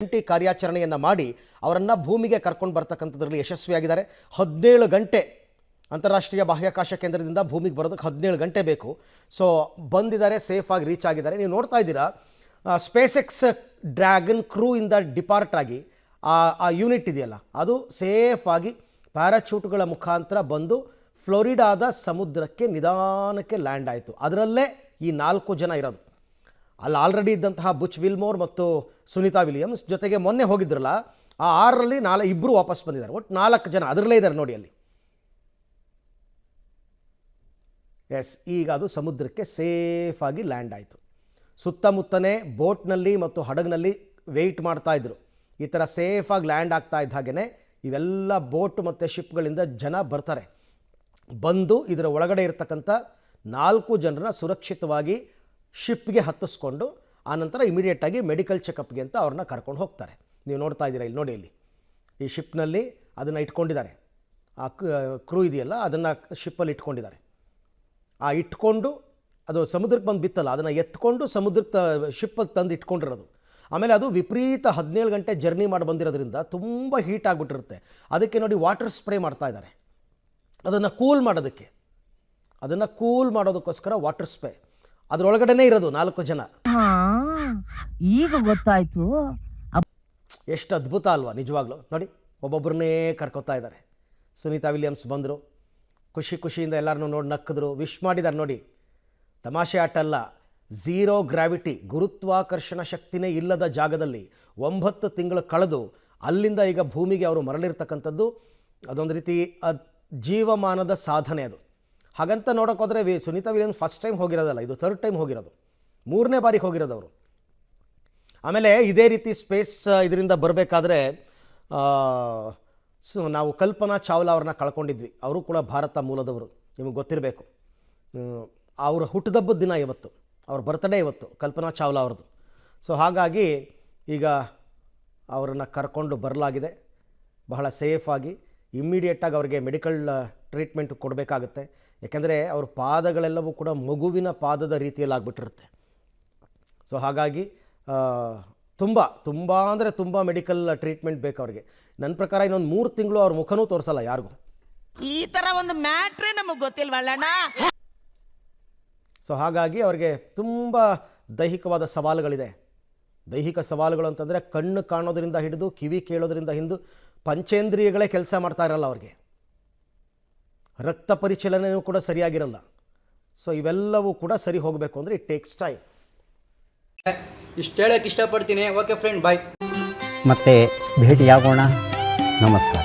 ಜಂಟಿ ಕಾರ್ಯಾಚರಣೆಯನ್ನು ಮಾಡಿ ಅವರನ್ನು ಭೂಮಿಗೆ ಕರ್ಕೊಂಡು ಬರ್ತಕ್ಕಂಥದ್ರಲ್ಲಿ ಯಶಸ್ವಿಯಾಗಿದ್ದಾರೆ. ಹದಿನೇಳು ಗಂಟೆ ಅಂತಾರಾಷ್ಟ್ರೀಯ ಬಾಹ್ಯಾಕಾಶ ಕೇಂದ್ರದಿಂದ ಭೂಮಿಗೆ ಬರೋದಕ್ಕೆ ಹದಿನೇಳು ಗಂಟೆ ಬೇಕು. ಸೊ ಬಂದಿದ್ದಾರೆ ಸೇಫಾಗಿ ರೀಚ್ ಆಗಿದ್ದಾರೆ. ನೀವು ನೋಡ್ತಾ ಇದ್ದೀರಾ ಸ್ಪೇಸ್ ಎಕ್ಸ್ ಡ್ರ್ಯಾಗನ್ ಕ್ರೂ ಇಂದ ಡಿಪಾರ್ಟ್ ಆಗಿ ಆ ಆ ಯೂನಿಟ್ ಇದೆಯಲ್ಲ, ಅದು ಸೇಫಾಗಿ ಪ್ಯಾರಾಚೂಟ್ಗಳ ಮುಖಾಂತರ ಬಂದು ಫ್ಲೋರಿಡಾದ ಸಮುದ್ರಕ್ಕೆ ನಿಧಾನಕ್ಕೆ ಲ್ಯಾಂಡ್ ಆಯಿತು. ಅದರಲ್ಲೇ ಈ ನಾಲ್ಕು ಜನ ಇರೋದು. ಅಲ್ಲಿ ಆಲ್ರೆಡಿ ಇದ್ದಂತಹ ಬುಚ್ ವಿಲ್ಮೋರ್ ಮತ್ತು ಸುನೀತಾ ವಿಲಿಯಮ್ಸ್ ಜೊತೆಗೆ ಮೊನ್ನೆ ಹೋಗಿದ್ರಲ್ಲ, ಆ ಆರರಲ್ಲಿ ನಾಲ್ಕು ಇಬ್ಬರು ವಾಪಸ್ ಬಂದಿದ್ದಾರೆ. ಒಟ್ಟು ನಾಲ್ಕು ಜನ ಅದರಲ್ಲೇ ಇದ್ದಾರೆ ನೋಡಿ ಅಲ್ಲಿ. ಎಸ್ ಈಗ ಅದು ಸಮುದ್ರಕ್ಕೆ ಸೇಫಾಗಿ ಲ್ಯಾಂಡ್ ಆಯಿತು. ಸುತ್ತಮುತ್ತನೇ ಬೋಟ್ನಲ್ಲಿ ಮತ್ತು ಹಡಗಿನಲ್ಲಿ ವೆಯ್ಟ್ ಮಾಡ್ತಾ ಇದ್ರು. ಈ ಥರ ಸೇಫಾಗಿ ಲ್ಯಾಂಡ್ ಆಗ್ತಾ ಇದ್ದ ಹಾಗೆಯೇ ಇವೆಲ್ಲ ಬೋಟ್ ಮತ್ತು ಶಿಪ್ಗಳಿಂದ ಜನ ಬರ್ತಾರೆ. ಬಂದು ಇದರ ಒಳಗಡೆ ಇರತಕ್ಕಂಥ ನಾಲ್ಕು ಜನರನ್ನ ಸುರಕ್ಷಿತವಾಗಿ ಶಿಪ್ಗೆ ಹತ್ತಿಸ್ಕೊಂಡು ಆನಂತರ ಇಮಿಡಿಯೇಟಾಗಿ ಮೆಡಿಕಲ್ ಚೆಕಪ್ಗೆ ಅಂತ ಅವ್ರನ್ನ ಕರ್ಕೊಂಡು ಹೋಗ್ತಾರೆ. ನೀವು ನೋಡ್ತಾ ಇದ್ದೀರಾ ಇಲ್ಲಿ ನೋಡಿ ಇಲ್ಲಿ. ಈ ಶಿಪ್ನಲ್ಲಿ ಅದನ್ನು ಇಟ್ಕೊಂಡಿದ್ದಾರೆ. ಆ ಕ್ರೂ ಇದೆಯಲ್ಲ, ಅದನ್ನು ಶಿಪ್ಪಲ್ಲಿ ಇಟ್ಕೊಂಡಿದ್ದಾರೆ. ಆ ಇಟ್ಕೊಂಡು, ಅದು ಸಮುದ್ರಕ್ಕೆ ಬಂದು ಬಿತ್ತಲ್ಲ, ಅದನ್ನು ಎತ್ಕೊಂಡು ಸಮುದ್ರಕ್ಕೆ ಶಿಪ್ಪಲ್ಲಿ ತಂದು ಇಟ್ಕೊಂಡಿರೋದು. ಆಮೇಲೆ ಅದು ವಿಪರೀತ ಹದಿನೇಳು ಗಂಟೆ ಜರ್ನಿ ಮಾಡಿ ಬಂದಿರೋದ್ರಿಂದ ತುಂಬ ಹೀಟ್ ಆಗಿಬಿಟ್ಟಿರುತ್ತೆ. ಅದಕ್ಕೆ ನೋಡಿ ವಾಟರ್ ಸ್ಪ್ರೇ ಮಾಡ್ತಾ ಇದ್ದಾರೆ. ಅದನ್ನು ಕೂಲ್ ಮಾಡೋದಕ್ಕೆ. ಅದನ್ನು ಕೂಲ್ ಮಾಡೋದಕ್ಕೋಸ್ಕರ ವಾಟರ್ ಸ್ಪ್ರೇ ಅದರೊಳಗಡೆನೇ ಇರೋದು ನಾಲ್ಕು ಜನ. ಈಗ ಗೊತ್ತಾಯ್ತು. ಎಷ್ಟು ಅದ್ಭುತ ಅಲ್ವಾ ನಿಜವಾಗ್ಲೂ. ನೋಡಿ ಒಬ್ಬೊಬ್ಬರನ್ನೇ ಕರ್ಕೋತಾ ಇದ್ದಾರೆ. ಸುನೀತಾ ವಿಲಿಯಮ್ಸ್ ಬಂದರು. ಖುಷಿ ಖುಷಿಯಿಂದ ಎಲ್ಲರನ್ನೂ ನೋಡಿ ನಕ್ಕಿದ್ರು. ವಿಶ್ ಮಾಡಿದ್ದಾರೆ ನೋಡಿ. ತಮಾಷೆ ಆಟ ಅಲ್ಲ ಝೀರೋ ಗ್ರಾವಿಟಿ ಗುರುತ್ವಾಕರ್ಷಣ ಶಕ್ತಿನೇ ಇಲ್ಲದ ಜಾಗದಲ್ಲಿ ಒಂಬತ್ತು ತಿಂಗಳು ಕಳೆದು ಅಲ್ಲಿಂದ ಈಗ ಭೂಮಿಗೆ ಅವರು ಮರಳಿರ್ತಕ್ಕಂಥದ್ದು ಅದೊಂದು ರೀತಿ ಜೀವಮಾನದ ಸಾಧನೆ ಅದು. ಹಾಗಂತ ನೋಡೋಕೆ ಹೋದರೆ ವಿ ಸುನೀತಾ ವಿಲಿಯಮ್ಸ್ ಫಸ್ಟ್ ಟೈಮ್ ಹೋಗಿರೋದಲ್ಲ, ಇದು ಥರ್ಡ್ ಟೈಮ್ ಹೋಗಿರೋದು. ಮೂರನೇ ಬಾರಿಗೆ ಹೋಗಿರೋದು ಅವರು ಆಮೇಲೆ ಇದೇ ರೀತಿ ಸ್ಪೇಸ್ ಇದರಿಂದ ಬರಬೇಕಾದ್ರೆ ಸೊ, ನಾವು ಕಲ್ಪನಾ ಚಾವ್ಲಾ ಅವ್ರನ್ನ ಕಳ್ಕೊಂಡಿದ್ವಿ. ಅವರು ಕೂಡ ಭಾರತ ಮೂಲದವರು. ನಿಮಗೆ ಗೊತ್ತಿರಬೇಕು. ಅವರ ಹುಟ್ಟಿದಬ್ಬದ ದಿನ ಇವತ್ತು. ಅವ್ರ ಬರ್ತ್ಡೇ ಇವತ್ತು, ಕಲ್ಪನಾ ಚಾವ್ಲಾ ಅವ್ರದ್ದು. ಸೊ ಹಾಗಾಗಿ ಈಗ ಅವರನ್ನು ಕರ್ಕೊಂಡು ಬರಲಾಗಿದೆ. ಬಹಳ ಸೇಫಾಗಿ ಇಮ್ಮಿಡಿಯೇಟಾಗಿ ಅವರಿಗೆ ಮೆಡಿಕಲ್ ಟ್ರೀಟ್ಮೆಂಟ್ ಕೊಡಬೇಕಾಗುತ್ತೆ. ಯಾಕೆಂದರೆ ಅವ್ರ ಪಾದಗಳೆಲ್ಲವೂ ಕೂಡ ಮಗುವಿನ ಪಾದದ ರೀತಿಯಲ್ಲಿ ಆಗ್ಬಿಟ್ಟಿರುತ್ತೆ. ಸೊ ಹಾಗಾಗಿ ತುಂಬ ತುಂಬ ಅಂದರೆ ತುಂಬ ಮೆಡಿಕಲ್ ಟ್ರೀಟ್ಮೆಂಟ್ ಬೇಕು ಅವ್ರಿಗೆ. ನನ್ನ ಪ್ರಕಾರ ಇನ್ನೊಂದು ಮೂರು ತಿಂಗಳು ಅವ್ರ ಮುಖನೂ ತೋರಿಸಲ್ಲ ಯಾರಿಗೂ. ಈ ಥರ ಒಂದು ಮ್ಯಾಟ್ರೇ ನಮಗೆ ಗೊತ್ತಿಲ್ವಲ್ಲಣ್ಣ ಸೊ ಹಾಗಾಗಿ ಅವ್ರಿಗೆ ತುಂಬ ದೈಹಿಕವಾದ ಸವಾಲುಗಳಿದೆ. ದೈಹಿಕ ಸವಾಲುಗಳು ಅಂತಂದರೆ ಕಣ್ಣು ಕಾಣೋದರಿಂದ ಹಿಡಿದು ಕಿವಿ ಕೇಳೋದರಿಂದ ಹಿಂದು ಪಂಚೇಂದ್ರಿಯಗಳೇ ಕೆಲಸ ಮಾಡ್ತಾ ಇರಲ್ಲ ಅವ್ರಿಗೆ. ರಕ್ತ ಪರಿಚಲನೆಯೂ ಕೂಡ ಸರಿಯಾಗಿರಲ್ಲ. ಸೊ ಇವೆಲ್ಲವೂ ಕೂಡ ಸರಿ ಹೋಗಬೇಕು ಅಂದರೆ ಇಟ್ ಟೇಕ್ಸ್ ಟೈಮ್ ಇಷ್ಟು ಹೇಳಕ್ಕೆ ಇಷ್ಟಪಡ್ತೀನಿ. ಓಕೆ ಫ್ರೆಂಡ್ ಬಾಯ್ ಮತ್ತೆ ಭೇಟಿಯಾಗೋಣ. ನಮಸ್ಕಾರ.